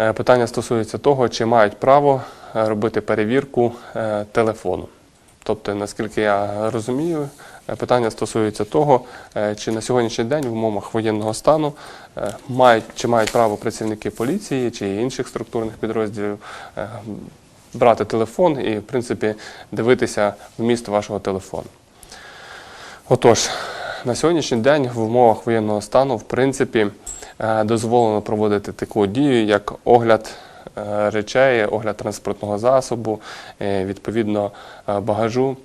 Е, Питання стосується того, чи мають право е, робити перевірку е, телефону. Тобто, наскільки я розумію, питання стосується того, чи на сьогоднішній день в умовах воєнного стану мають чи мають право працівники поліції чи інших структурних підрозділів брати телефон і, в принципі, дивитися вміст вашого телефону. Отож, на сьогоднішній день в умовах воєнного стану, в принципі, е, дозволено проводити таку дію, як огляд е, речей, огляд транспортного засобу, е, відповідно багажу.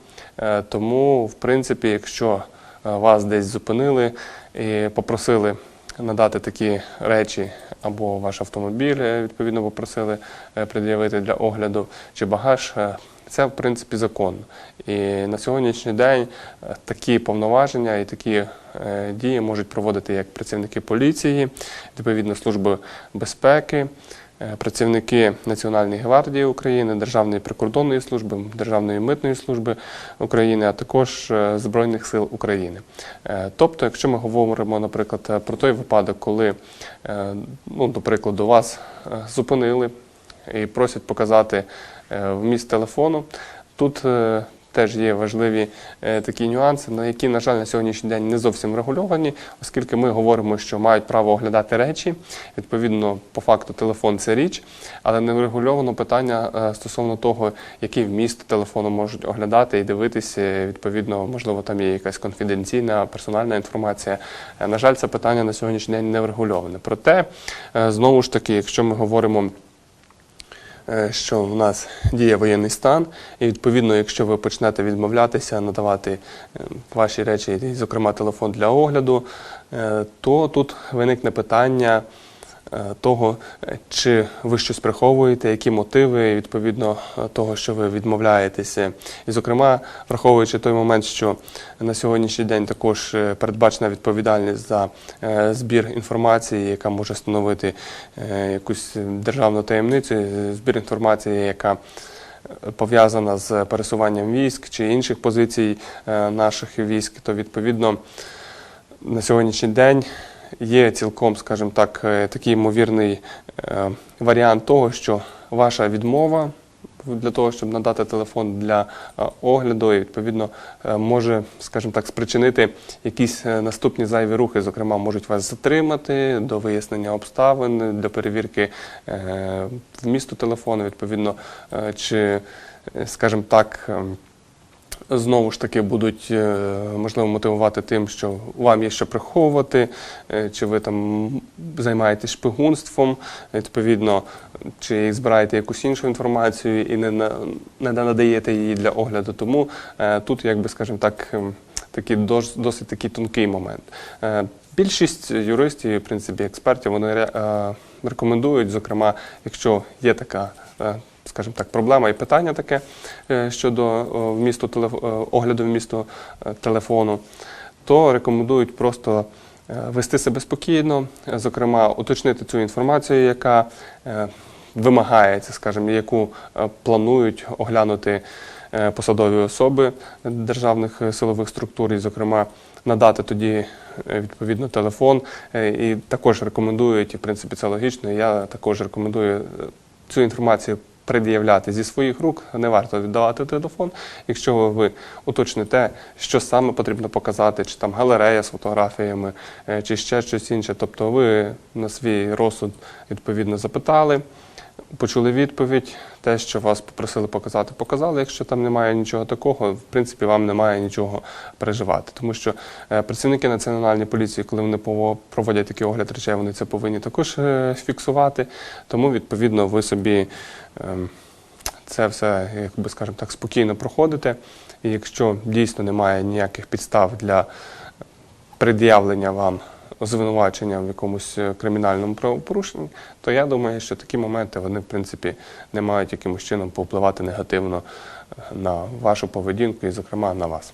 Тому, в принципі, якщо вас десь зупинили і попросили надати такі речі, або ваш автомобіль е, відповідно попросили е, пред'явити для огляду, чи багаж, е, це в принципі законно. І на сьогоднішній день такі повноваження і такі дії можуть проводити як працівники поліції, відповідно служби безпеки, працівники Національної гвардії України, Державної прикордонної служби, Державної митної служби України, а також е, Збройних сил України. Е, Тобто, якщо ми говоримо, наприклад, е, про той випадок, коли, е, ну, до прикладу, вас е, зупинили і просять показати е, вміст телефону, тут е, теж є важливі е, такі нюанси, на які, на жаль, на сьогоднішній день не зовсім врегульовані, оскільки ми говоримо, що мають право оглядати речі. Відповідно, по факту телефон це річ, але не врегульовано питання е, стосовно того, який вміст телефону можуть оглядати і дивитися. Відповідно, можливо, там є якась конфіденційна персональна інформація. Е, На жаль, це питання на сьогоднішній день не врегульоване. Проте, знову ж таки, якщо ми говоримо що в нас діє воєнний стан, і відповідно, якщо ви почнете відмовлятися, надавати е, ваші речі, зокрема телефон для огляду, е, то тут виникне питання е, того, е, чи ви щось приховуєте, які мотиви відповідно е, того, що ви відмовляєтеся. І, зокрема, враховуючи той момент, що на сьогоднішній день також е, передбачена відповідальність за е, збір інформації, яка може становити е, якусь державну таємницю, е, збір інформації, яка е, пов'язана з пересуванням військ чи інших позицій е, наших військ, то відповідно на сьогоднішній день є цілком, скажімо так, е, такий ймовірний е, варіант того, що ваша відмова для того, щоб надати телефон для е, огляду, і відповідно може, скажімо так, спричинити якісь наступні зайві рухи. Зокрема, можуть вас затримати до вияснення обставин, для перевірки вмісту телефону, відповідно, чи, скажімо так. Знову ж таки будуть е, можливо мотивувати тим, що вам є що приховувати, е, чи ви там займаєтесь шпигунством, відповідно, чи збираєте якусь іншу інформацію і не, надаєте її для огляду. Тому е, тут, якби скажімо так, ем, такий досить такий тонкий момент. Більшість юристів, в принципі, експертів, вони рекомендують, зокрема, якщо є така скажімо так, проблема і питання таке е, щодо е, вмісту е, огляду вмісту телефону, то рекомендують просто вести себе спокійно, зокрема, уточнити цю інформацію, яка вимагається, скажімо, яку планують оглянути посадові особи державних силових структур, і, зокрема, надати тоді відповідно телефон. І також рекомендують, і в принципі це логічно. Я також рекомендую цю інформацію пред'являти зі своїх рук. Не варто віддавати телефон. Якщо ви уточните, що саме потрібно показати, чи там галерея з фотографіями, е, чи ще щось інше. Тобто ви на свій розсуд відповідно запитали. Почули відповідь, те, що вас попросили показати, показали. Якщо там немає нічого такого, в принципі, вам немає нічого переживати. Тому що е, працівники національної поліції, коли вони проводять такий огляд речей, вони це повинні також е, фіксувати. Тому, відповідно, ви собі ем, це все, як би скажемо так, спокійно проходите. І якщо дійсно немає ніяких підстав для пред'явлення вам звинувачення в якомусь е, кримінальному правопорушенні, то я думаю, що такі моменти вони в принципі не мають якимось чином повпливати негативно е, на вашу поведінку і, зокрема, на вас.